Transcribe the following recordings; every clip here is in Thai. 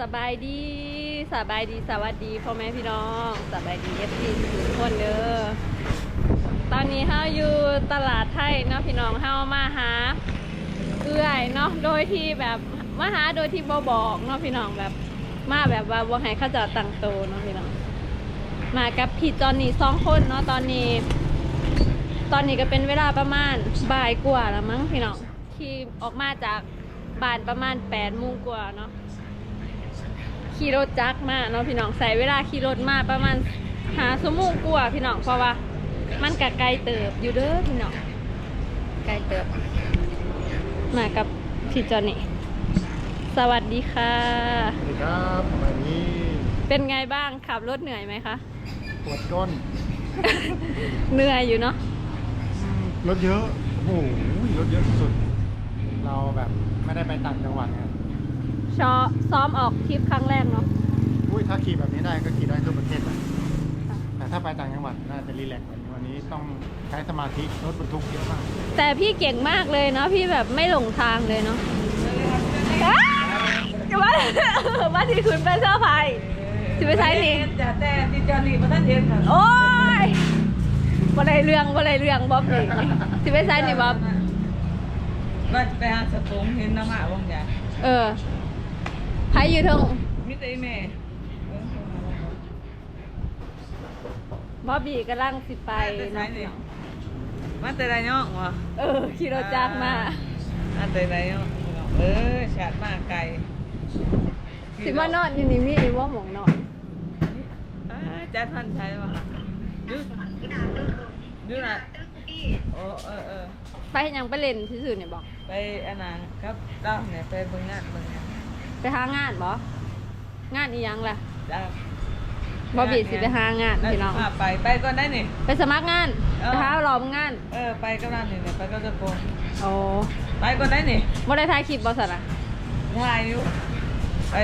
สบายดีสบายดีสวัสดีพ่อแม่พี่น้องสบายดีเอฟซีทุกคนเด้อตอนนี้เฮาอยู่ตลาดไทยเนาะพี่น้องเฮามาหาเอื้อยเนาะโดยที่แบบมาหาโดยที่บ่บอกเนาะพี่น้องแบบมาแบบว่าบ่ให้เขาเจะตั้งโตเนาะพี่น้องมากับพี่จอนนี่สองคนเนาะตอนนี้ ตอนนี้ก็เป็นเวลาประมาณบ่ายกว่าแล้วมั้งพี่น้องที่ออกมาจากบ้านประมาณแปดโมงกว่าเนาะ ขี่รถจักรมาเนาะพี่น้องใส่เวลาขี่รถมาประมาณหาสมุกกว่าพี่น้องเพราะว่ามันกะไกลเติบอยู่เด้อพี่น้องไกลเติบ มากับพี่จอนี่สวัสดีค่ะ สวัสดีครับวันนี้เป็นไงบ้างขับรถเหนื่อยไหมคะ ปวดก้น เหนื่อยอยู่เนาะรถเยอะ โอ้โหรถเยอะสุดๆเราแบบไม่ได้ไปต่างจังหวัดไง ชอซ้อมออกทริปครั้งแรกเนาะอุ้ยถ้าขี่แบบนี้ได้ก็ขี่ได้ทั่วประเทศเลยแต่ถ้าไปต่างจังหวัดน่าจะรีแลกซ์กว่านี้วันนี้ต้องใช้สมาธิรถบรรทุกเยอะมากแต่พี่เก่งมากเลยเนาะพี่แบบไม่หลงทางเลยเนาะอ้าวว่าว่าที่คุณเป็นเสื้อผ้าจะไปใช้นี่จ้ะแต่ดิจารีมาท่านเห็นค่ะโอ้ยบ่ได้เรื่องบ่ได้เรื่องบ๊อบนี่สิไปใช้นี่บ๊อบว่าจะไปหาสตงเห็นน้ำหมาวงจ้ะเออ ไผอยู่เทางมิตรแม่บ๊อบบี้กำลังสิไปไปใช้เนาะนี่มาแต่ไรเนาะวะเออขี่รถจักรมามาแต่ไรเนาะเออชาดมากไกลสิมานอนอยู่นี่มีอีว่าหมองนอนอ่าจัดพันใช้ป่ะดูดูนะโอ้เออเออไปเฮ็ดหยังไปเล่นที่สุดเนี่ยบอก ไปอันนั้นครับเจ้าเนี่ยไปเบิ่งงานเบิ่งงาน ไปหางานบ่งานอีหยังล่ะจ้าบ๊อบบี้สิไปหางานพี่น้องไปไปก่อนได้นี่ ไปสมัครงานเออ ไปหารอบงานเออไปก็นั่นนี่เนี่ยไปก็จะโกงโอ้ไปก่อนได้นี่บ่ได้ถ่ายคลิปบ่ซั่นน่ะถ่ายอยู่ไป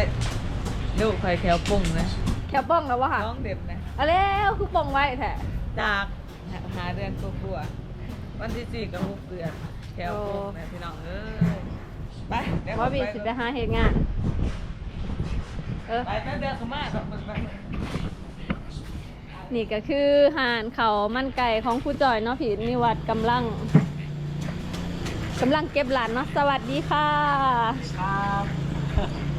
ดูไข่แขวปุ่งนะแค่ป้องแล้วบ่ค่ะน้องเด็บนะเอาแล้วคือป้องไว้แท้ จากหาเดือนกลัวๆวันที่สี่กับหกเดือนแขวปุ่งนะพี่น้องเอ้ย ไปเดี๋ยวบ๊อบบี้สิไปหาเฮ็ดงาน เออ ไปแป๊บเดียวเขามาครับไป นี่ก็คือหานเขามันไก่ของครูจอยเนาะพี่นิวัดกำลังกำลังเก็บหลานเนาะสวัสดีค่ะ ครับ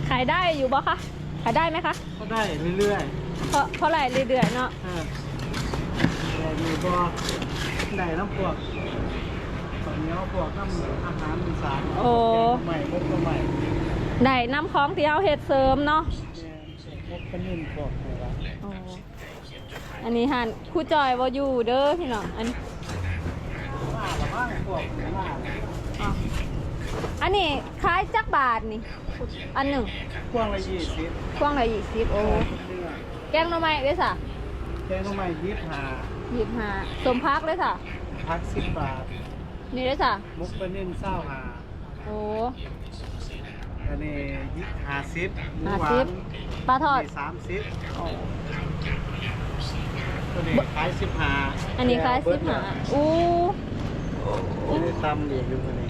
ขายได้อยู่บ่คะขายได้ไหมคะก็ได้เรื่อยเพราะเพราะไรเรื่อยๆเนาะๆเออแต่อยู่ก็ได้น้ำพวก ข้าวเหนียวพวกน้ำอาหารอีสานโอ้ ใหม่มุกก็ใหม่ได้น้ำของที่เอาเห็ดเสริมเนาะเนี่ยมุกก็นิ่มพวกอะไรวะโอ้อันนี้หานครูจอยบ่อยู่เด้อพี่น้องอันว่าละบ้างพวกว่าอ๋ออันนี้ขายจักบาทนี่ อันหนึ่งพวงละยี่สิบกว้างละยี่สิบโอ้เนื้อแกงหน่อไม้ด้วยสะแกงทำไมยี่สิบห้ายี่สิบห้าสมพักเลยสะพักสิบบาท นี่ด้วยสะมุกเป็นนิ่มเศร้าหาโอ้ อันนี้ยี่ห้าสิบหมูห้าหวาสิบ นปลาทอดมีสามสิบตัวนี้ขายสิบห้าอันนี้ขายสิบห้าอู้อันนี้ตำอีกอยู่คนนี้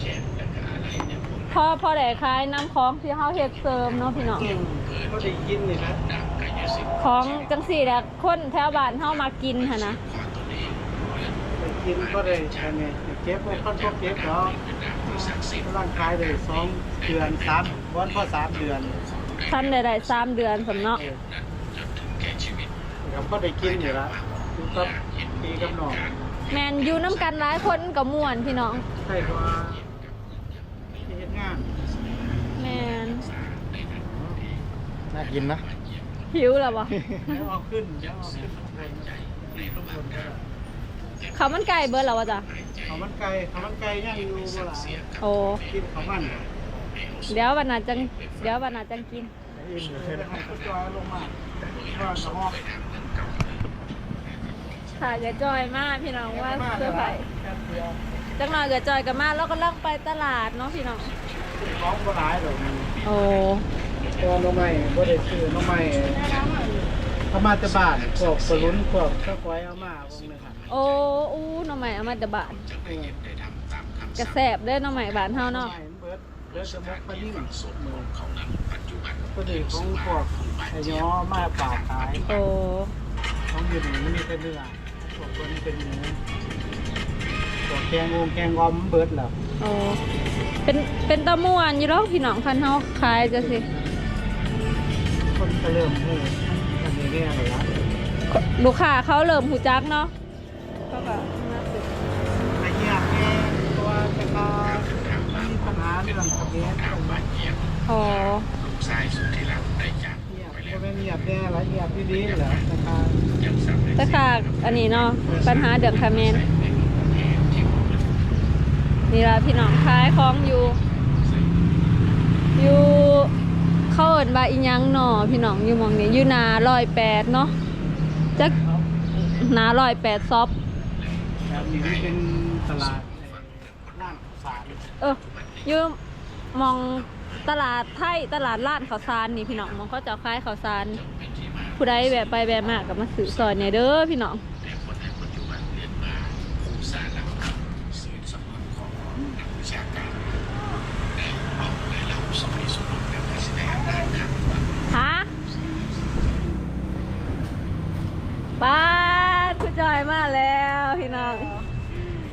พอพอได้ขายน้ำของที่เฮาเฮ็ดเสริมเนาะพี่น้อง ก็ได้กินนี่นะของจังสี่แหละคนแถวบ้านเฮามากินหั่นนะได้กินก็ได้อันนี้เก็บพวกคนพวกเก็บเนาะร่างกายได้สองเดือนสามวันพอสามเดือนท่านได้ได้สามเดือนสำเนาะเออครับก็ได้กินอยู่แล้วอยู่กับปีกับน้องแมนอยู่น้ำกันหลายคนก็ม่วนพี่น้องใช่เพราะว่าที่เฮ็ดงานแมนน่ากินนะหิวแล้วบ่เดี๋ยวเอาขึ้นเดี๋ยวเอาขึ้นข้างบนข้างบนก็ ได้ข้าวมันไก่เบิดแล้ววะจ้ะข้าวมันไก่ข้าวมันไก่ย่างอยู่บ่ล่ะโอ้กินข้าวมันบ่เดี๋ยววันหน้าจังเดี๋ยววันหน้าจังกิน อิ่มอยู่เท่านั้นก็จอยลงมาว่าสมองถ่ายกับจอยมากพี่น้องว่าเสื้อร์ไผ่แป๊บเดียวจังหน่อยกับจอยกับมาแล้วก็ล่องไปตลาดเนาะพี่น้อง ของบ่หลายดอกมันโอ้ ตัวน้องใหม่บ่ได้ซื้อน้องใหม่เอามาแต่บ้านพวกปลาลุ้นพวกข้าวก้อยเอามาพวกนี้ครับ โอ้อู้หน้องใหม่เอามาแตะบานเออกระแสบเด้อหน้องใหม่บานเฮาเนาะน้องใหม่มันเบิดแล้วจะมกปลานิ่มมือตัวนี้ของพวกไอ้ย้อมาปากขายโอ้ของอยู่นี่มันมีแต่เนื้อพวกตัวนี้เป็นหมูตัวแกงงงแกงงอมเบิดแล้วโอ้เป็นเป็นตะม่วนอยู่แล้วพี่น้องคันเฮาขายจะสิคนก็เริ่มหูอันนี้เนี่ยเลยละลูกค้าเขาเริ่มหูจักเนาะเขา ก็มาซื้อไอ้เหี้ยแกตัวจะก็มันมีปัญหาเรื่องทะเบียนเรื่องบัตรอ๋อเงียบก็ไม่เงียบแน่ละเงียบดีๆเหรอนะครับแต่ค่ะอันนี้เนาะปัญหาเดือดคาเมนนี่ละพี่น้องขายของอยู่ อยู่เขาเอินว่าอียังหนอพี่น้องอยู่มองนี้อยู่นาร้อยแปดเนาะจักนาร้อยแปดซอ นี้เป็นตลาดร้านสารเออยืมมองตลาดไทยตลาดลาดข้าวสารนี่พี่น้องมองเขาจะขายข้าวสารผู้ใดแบบไปแบบมากกับมาสื่อซอยเนี่ยเด้อพี่น้อง ฮะป้าดคุณจอยมาแล้วพี่น้อง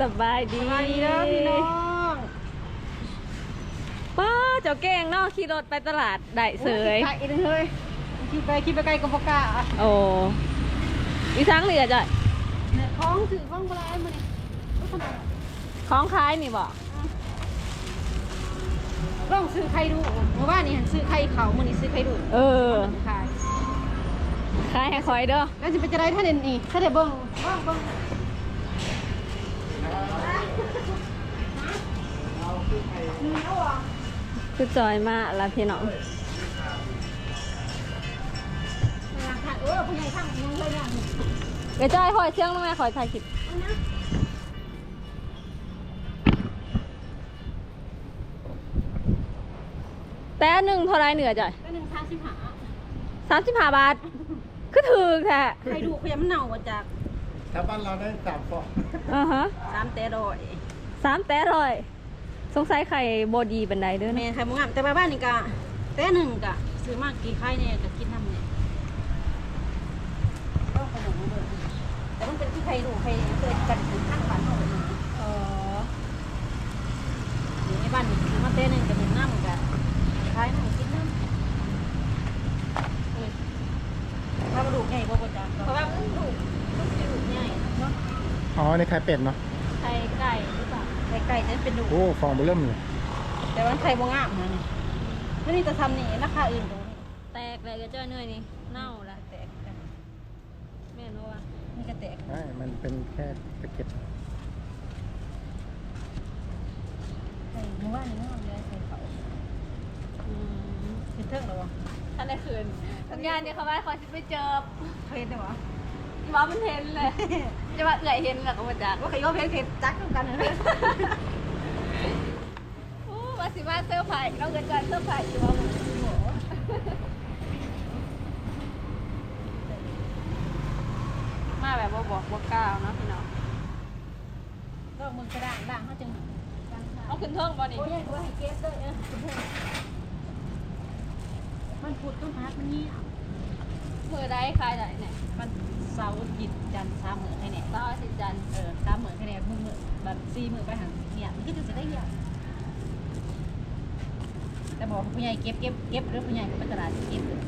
สบายดีสบายดีเด้อพี่น้องป้าดเจ้าเก่งเนาะขี่รถไปตลาดได้เสยไก่เฮ้ยคิดไปคิดไปไกลก็บ่กล้าโอ้อีสังเหลือจ้ะของถือของบ่หลายมื้อนี้ของขายนี่บอกลองซื้อไข่ดูเมื่อวานนี่ซื้อไข่เขามื้อนี้ซื้อไข่ดูเออขายขายให้คอยเด้อแล้วสิไปจะได้ถ้าเด่นนี่ถ้าได้เบิ่งว่างเบิ่ง คือจอยมาแล้วพี่น้องเออผู้ใหญ่ทางมึงเลยเนี่ยเดี๋ยวจอยคอยเชื่องลงมาคอยถ่ายคลิปแต่อันหนึ่งเท่าไรเหนือจ้ะก็หนึ่งทางสิบหาสามสิบห้าบาท คือถือแท้ใครดูพยามันเน่ามาจากถ้าบ้านเราได้สามฟองอ่าฮะสามแต่ดอยสามแต่ร้อย สงสัยไข่บดีบันไดเด้อแม่เนาะไข่มุงามแต่บ้านนี่กะแต่หนึ่งกะซื้อมากกี่ไข่เนี่ยกะกินน้ำเนี่ยก็ขนมมาเบิดแต่มันเป็นที่ไข่ดูไข่เกิดกันถึงข้างบ้านเราเลยอ๋ออยู่ในบ้านนี่ซื้อมาแต่หนึ่งกับหนึ่งน้ำกะไข่น้ำกินน้ำถ้ามาดูใหญ่ก็ประจักเพราะว่ามันดูมันจะดูใหญ่เนาะอ๋อในไข่เป็ดเนาะ ไข่ไก่หรือเปล่า ไข่ไก่นั้นเป็นดูโอ้ฟองเบอร์เริ่มเลยแต่ว่าไข่บ่งามนะนี่แล้วนี่จะทำนี่ราคาอื่นตรงนี้แตกเลยก็เจ้าเนื่อยนี่เน่าละแตกกันแม่นบ่ว่านี่ก็แตกใช่มันเป็นแค่ตะเก็บไข่เมื่อวานนี้งามเลยไข่เขาอืมเป็นเทิงหรอวะท่านได้คืนทุกอย่างเนี่ยเขาว่าเขาจะไปเจอเคยเห็นได้วะอี ว่ามันเห็นเลย จะว่าเอื่อยเห็นหรอกมาจากว่าไข่ย่อเพชรเพชรจักกันเลยอู้ว่าสิมาเซอร์ไพรส์เราเกิดการเซอร์ไพรส์อยู่ว่ามันมาแบบบ่บอกบ่กล่าวเนาะพี่น้องก็มึงกระด้างด่างเขาจึงเอาขึ้นเทิงบ่นี่โอ้ยว่าให้เก็บด้วยเออมันพูดก็มามันนี่ มือได้คลายได้เนี่ยมันเสาร์หยิดจันทร์สามหมื่นให้เนี่ยเสาร์อาทิตย์จันทร์เออสามหมื่นให้เนี่ยมึงหมื่นแบบสี่หมื่นไปหันเนี่ยมันก็จะได้เยอะแต่บอกผู้ใหญ่เก็บเก็บเก็บหรือผู้ใหญ่ก็ไปตลาดเก็บเลย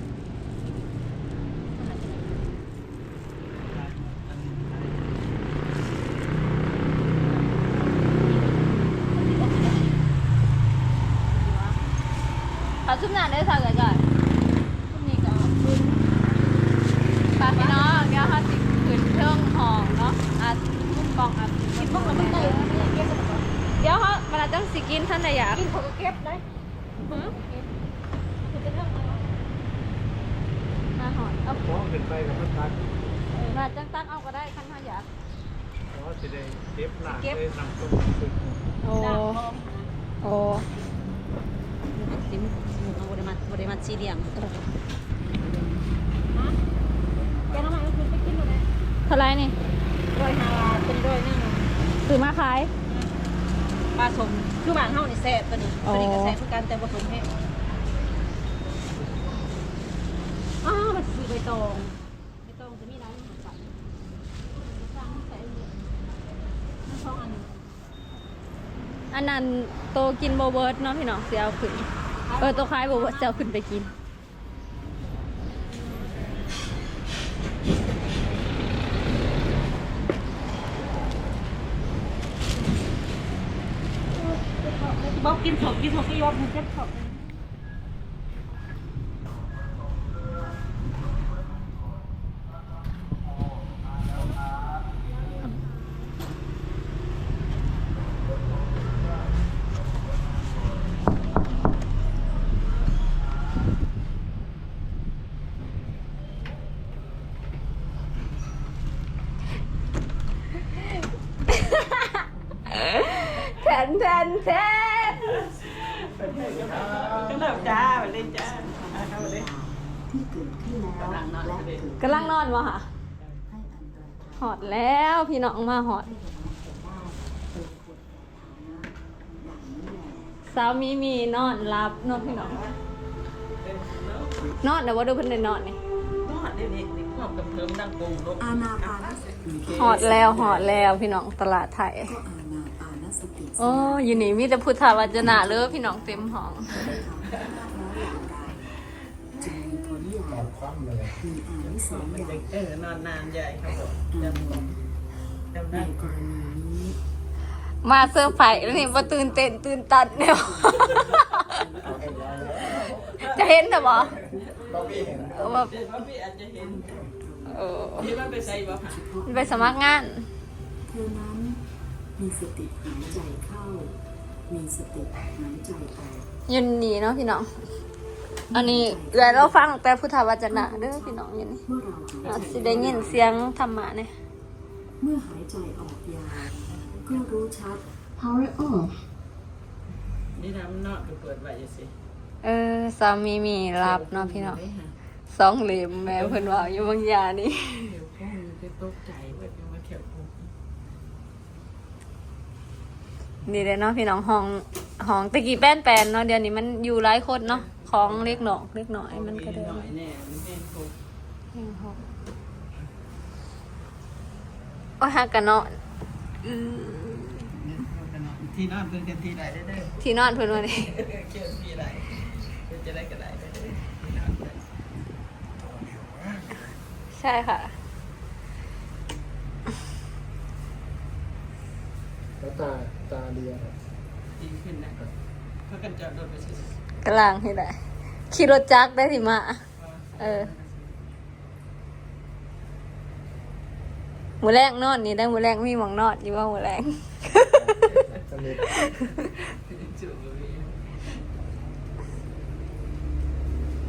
เขาชุบหน้าได้สักก่อนชุบนี้ก็ขึ้นากพี่น้องเดี๋ยวเขาสิขึ้นเทิงห้องเนาะอะมุมกองอะกินพวกเราไม่ได้เก็บกันเดี๋ยวเขาเวลาจังสิกินท่านใดอยากกินเขาก็เก็บได้หือคือเป็นเรื่องอะไรวะมาหอนเอาฟอขึ้นไปกับมันตัดเวลาจังตักเอาก็ได้คันท่านอยากเพราะจะได้เก็บหลังได้นำต้มสุกโอ้ด่างทองโอ้ซิมเอาบริมาบริมาสี่เหลี่ยมแกน้องใหม่ก็คือไปกินอยู่เลย เท่าไรนี่ร้อยห้าบาทเป็นร้อยหนึ่งซื้อมาขายปลาสมคือหมางเฮานี่แซ่บตัวนี้ตัวนี้ก็แซ่บคือกันแต่บ่สมแห้งอ้าวมันคือใบตองใบตองจะมีร้านอาหารสัตว์สร้างใส่เลยน้ำทองอันนี้อันนั้นโตกินโบเบิร์ดเนาะพี่น้องเสียเอาขึ้นเออโตคล้ายโบเบิร์ดเสียเอาขึ้นไปกิน กกินสดกินสดก็ยอมมันเจ็บสด แทนแทนแทน ก็เลิกจ้าไปเล่นจ้าเข้ามาเล่น กำลังนอนวะค่ะหอดแล้วพี่น้องมาหอด สาวมีมีนอนรับเนอนพี่น้อง นอนแต่ว่าดูเพิ่นได้นอนนี่ นอนเดี๋ยวนี้นี่ความกับเพิ่มดังกงลูกอาณาปานสติหอดแล้วหอดแล้วพี่น้องตลาดไทย ก็อาณาปานสติโอ้อยู่นี่มีแต่พุทธวจนะเลยพี่น้องเต็มห้องจึงมีผลอย่าง มีอานิสงส์อย่างเออนอนนานใหญ่ครับผมจำจำในได้กรณีนี้มาเซอร์ไพรส์แล้วนี่ว่าตื่นเต้นตื่นตันเนี่ยจะเห็นแต่บ่เออว่าเดี๋ยวพี่อาจจะเห็นเออพี่ว่าไปใส่บ่ค่ะไปสมัครงาน เธอนั้นมีสติหายใจเข้า มีสติหายใจออกยืนนี่เนาะพี่น้อง อันนี้เอือเราฟังแต่พุทธวจนะเด้อพี่น้องอยืนนี่เมื่อเราหายอาจใจสิได้ยินเสียงธรรมะเนี่ย เมื่อหายใจออกยาวก็รู้ชัด power off นี่น้ำนอนก็เปิดไว้อยู่สิเออสามีมีรับเนาะพี่น้องสองเหลี่ยมแม่เพิ่นว่าอยู่บางอยางนี่เดี๋ยวพ่อมันจะตกใจเว้ยยังมาเที่ยวกูนี่เลยเนาะพี่น้องห้องห้องตะกี้แป้นแปลนเนาะเดี๋ยวนี้มันอยู่หลายคนเนาะ ของเล็กหนอกเล็กหน่อยมันก็เดินหน่อยแน่มันแน่นโคกโอ้ยหักกันเนาะอืมที่นอนเพิ่งกันที่ไหนได้เด้อที่นอนเพิ่นว่านี่เกี่ยวที่ไหนเดี๋ยวจะได้ก็ได้ได้เด้อที่นอนได้ใช่ค่ะแล้วตาตาเรียนดีขึ้นนะก็เพราะกันจอดรถไปสิ กำลังให้ได้ขี่รถจักรได้ที่มาเออหมูแรงนอนนี่ได้หมูแรงมีหมองนอนอยู่ว่าหมูแรงสนิทจุกเลย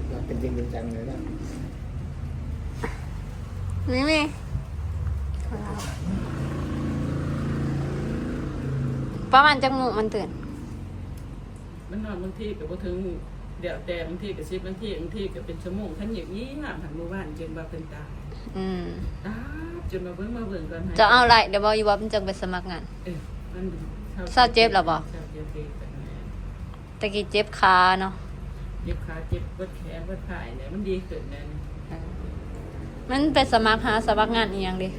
เราเป็นจริงเป็นจังเลยนะมีมีประมาณจังหมูมันตื่น มันนอนบางทีก็บ่ถึงเดี๋ยวแต่บางทีก็สิบบางทีบางทีก็เป็นชั่วโมงขันอย่างนี้น่ะผันหมู่บ้านจนว่าเป็นตายอืมตายจนมาเบิ่งมาเบิ่งก่อนให้จะเอาไรเดี๋ยวบอกอยู่ว่ามันจังไปสมัครงานเออมันเศร้าเจ็บเหรอบ่เศร้าเจ็บเจ็บแบบนั้นตะกี้เจ็บขาเนาะเจ็บขาเจ็บปวดแขนปวดขาเนี่ยมันดีขึ้นแน่นมันไปสมัครหาสมัครงานอีหยังดิ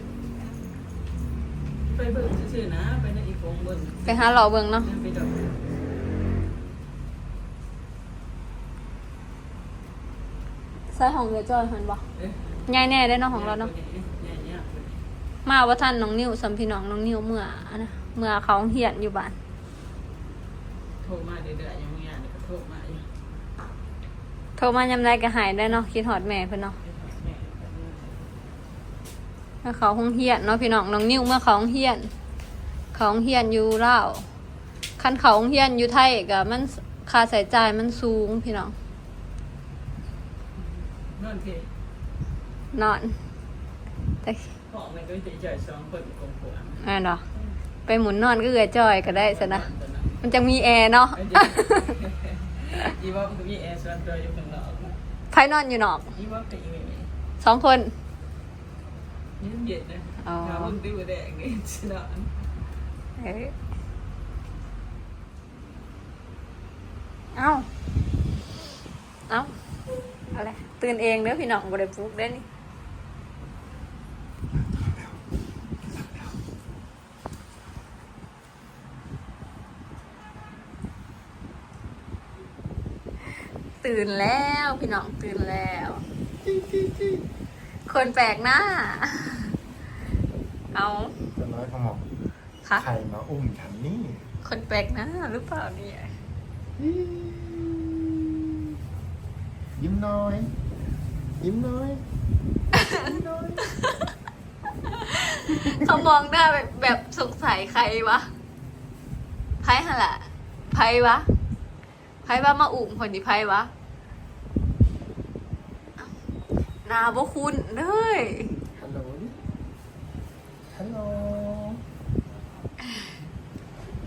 ไปเบิ่งซื่อๆนะ ไปในอีกองเบิ่งไปหาเราเบิ่งเนาะ ไปดอก ใส่ห้องเดือจอยเห็นบ่เอ้ยใหญ่แน่ได้เนาะของเราเนาะเนี่ยเนี่ยมาว่าท่านน้องนิวสัมพี่น้องน้องนิวเมื่ออะนะเมื่อเขาเหียนอยู่บ้านโทรมาเรื่อยๆอย่างเงี้ยก็โทรมาอยู่โทรมายามใดก็หายได้เนาะคิดฮอดแม่เพิ่นเนาะเมื่อเขาห้องเฮียนเนาะพี่น้องน้องนิวเมื่อเขาห้องเฮียนเขาห้องเฮียนอยู่ลาวคันเขาห้องเฮียนอยู่ไทยก็มันค่าใช้จ่ายมันสูงพี่น้อง นอนที่นอนแต่ของมันก็จะจ่ายสองคนกองขวางแม่นเนาะไปหมุนนอนก็เอือจอยก็ได้ซะนะมันจะมีแอร์เนาะอีว่ามันก็มีแอร์ส่วนตัวอยู่ข้างนอกไฟนอนอยู่นอกอีว่าเป็นยังไงสองคนนี่เย็นนะอ๋อถามมึงดูแดงนี่สินอนเอ้ยเอ้า เอ้าอะไร ตื่นเองเด้อพี่น้องบ่ได้ปลุกเด้อนี่ตื่นแล้วพี่น้องตื่นแล้ว คนแปลกหน้า เอาจะน้อยเขาบอกค่ะใครมาอุ้มฉันนี่คนแปลกหน้าหรือเปล่าเนี่ย ยิ้มน้อย ยิ้มน้อย เขามองหน้าแบบแบบสงสัยใครวะไพ่ฮะละไพ่วะไพ่ว่ามาอุ่มคนที่ไพ่วะหนาบ่คุณเด้ยฮัลโหล ฮัลโหล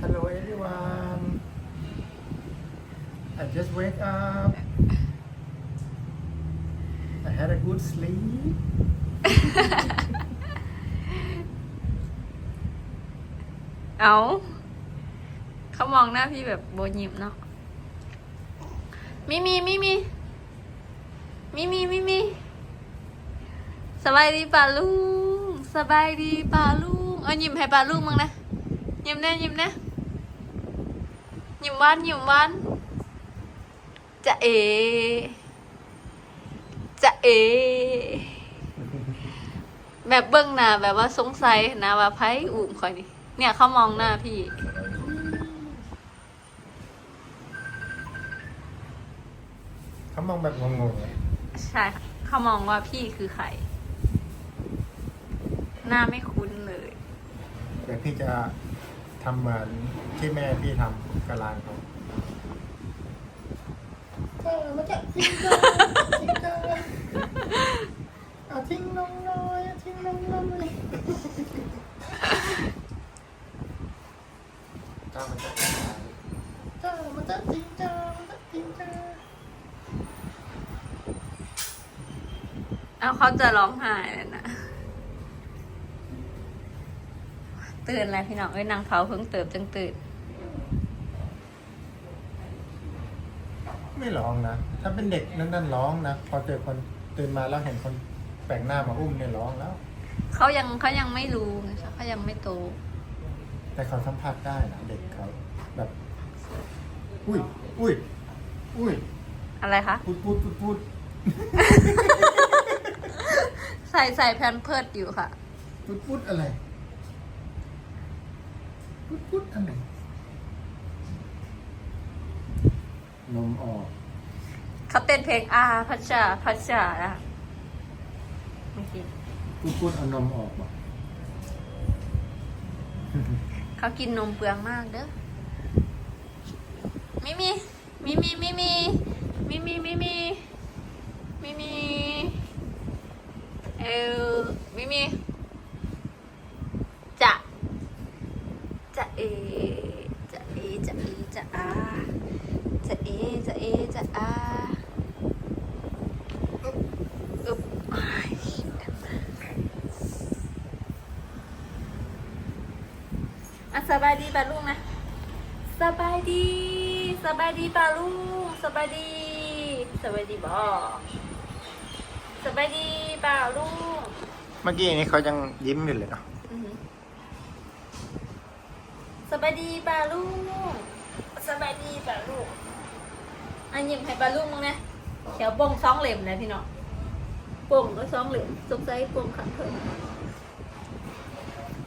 Hello everyone I just wake up good sleep เอา เขามองหน้าพี่แบบโบยิมเนาะมิมีมิมีมิมีมิมีสบายดีป่าลุงสบายดีป่าลุงเอายิ้มให้ป่าลุงมั้งนะยิ้มแน่ยิ้มแน่ยิ้มหวานยิ้มหวานจะเอ จะเอ แบบเบื้องหน้าแบบว่าสงสัยนะว่าไพ่อุ่มคอยนี่เนี่ยเขามองหน้าพี่ เขามองแบบงงๆเลยใช่ค่ะเขามองว่าพี่คือใคร หน้าไม่คุ้นเลย เดี๋ยวพี่จะทำเหมือนที่แม่พี่ทำกับร้านเขาเออ มาจะทิ้งจ้าทิ้งจ้าเอาทิ้งลงน่อยเอาทิ้งลงน่อยจ้ามันจะจ้ามันจะทิ้งจ้ามันจะทิ้งจ้าเอาเขาจะร้องไห้เลยนะตื่นแล้วพี่น้องเอ้ยนางเผาเพิ่งเติบจังตื่น ไม่ร้องนะ ถ้าเป็นเด็กนั่นนั่นร้องนะ พอเจอคนตื่นมาแล้วเห็นคนแปลกหน้ามาอุ้มเนี่ยร้องแล้ว เขายังเขายังไม่รู้ไงคะเขายังไม่โต แต่เขาสัมผัสได้นะเด็กเขาแบบ อุ้ย อุ้ย อุ้ยอะไรคะ พูดพูดพูดพูดใส่ใส่แพนเพิร์ดอยู่ค่ะ พูดพูดอะไร พูดพูดอะไร นมออกเขาเต้นเพลงอาพัชชาพัชชาอะเมื่อกี้พูดพูดเอานมออกบ่เขากินนมเปลืองมากเด้อมิมีมิมีมิมีมิมีมิมีมิมีเออมิมีจะจะเอจะเอจะเอจะอา จะเอจะเอจะอาอึ๊บอึ๊บอ้ายอะสบายดีป่ะลูกนะ สบายดี สบายดีป่ะลูก สบายดี สบายดีบ่สบายดีป่ะลูก เมื่อกี้นี้เขายังยิ้มอยู่เลยเนาะอือหือสบายดีป่ะลูกสบายดีป่ะลูก อันยิ้มให้ป่ะลูกมึงนะแถวโป่งสองเหล่มนะพี่น้องโป่งก็สองเหล่มสงสัยโป่งขัดเพิ่ม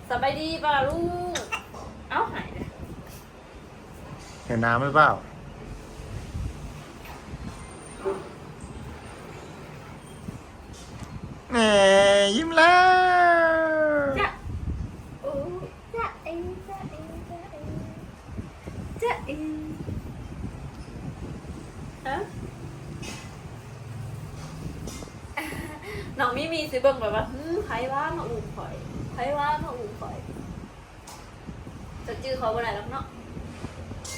สบายดีป่ะลูกเอ้าหายเลยเห็นน้ำไหรือเปล่าแหมยิ้มแล้ว จะโอ้จะเองจะเองจะเองจะเองฮะน้องมีมี สิเบิ่งแบบว่าหืมใครว่ามาอุ่มข่อยใครว่ามาอุ่มข่อยจะจื้อเขาบ่ได้แล้วเนาะ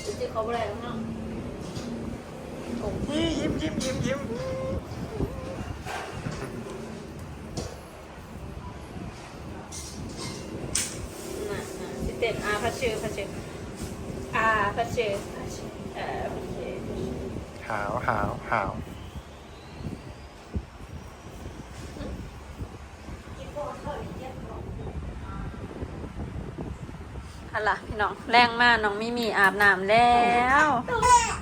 จะจื้อเขาบ่ได้แล้วเนาะโอ้ยิ้มยิ้มยิ้มยิ้มน่ะน่ะสิเต้นอาพัชเชอร์พัชเชอร์อาพัชเชอร์พัชเชอร์เอ่อพัชเชอร์หาวหาวหาว ฮัลล่ะพี่น้องแรงมากน้องมิมีอาบน้ำแล้ว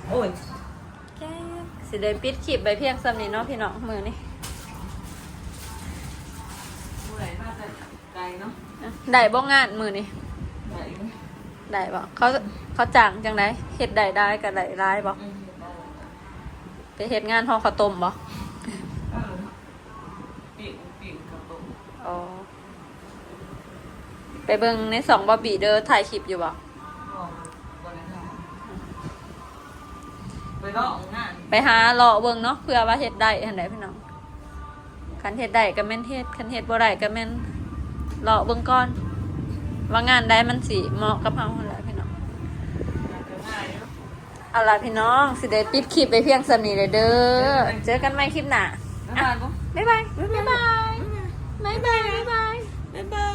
โอ้ยแก๊กสิได้ปิดคลิปไปเพียงสำนี้เนาะพี่น้องมือนี่เมื่อยน่าจะไกลเนาะได้บ่งานมือนี่ไหนไหมได้บ่เขาเขาจ้างจังไดเฮ็ดได้ได้ก็ได้ร้ายบ่อืมเอาไปเฮ็ดงานห่อข้าวต้มบ่เอาปีกปีกกระตุกอ๋อ ไปเบิ่งในสองบอบบี้เด้อถ่ายคลิปอยู่บ่ไปเลาะงานไปหาเลาะเบิ่งเนาะเพื่อว่าเฮ็ดได้ทันไดพี่น้องคันเฮ็ดได้ก็แม่นเฮ็ดคันเฮ็ดบ่ได้ก็แม่นเลาะเบิ่งก่อน ว่างานได้มันสิเหมาะกับเฮาคนแหละพี่น้องเอาล่ะพี่น้องสิได้ปิดคลิปไปเพียงสนีเลยเด้อเจอกันใหม่คลิปหน้าบ๊ายบายบ๊ายบายบ๊ายบายบ๊ายบายบ๊ายบาย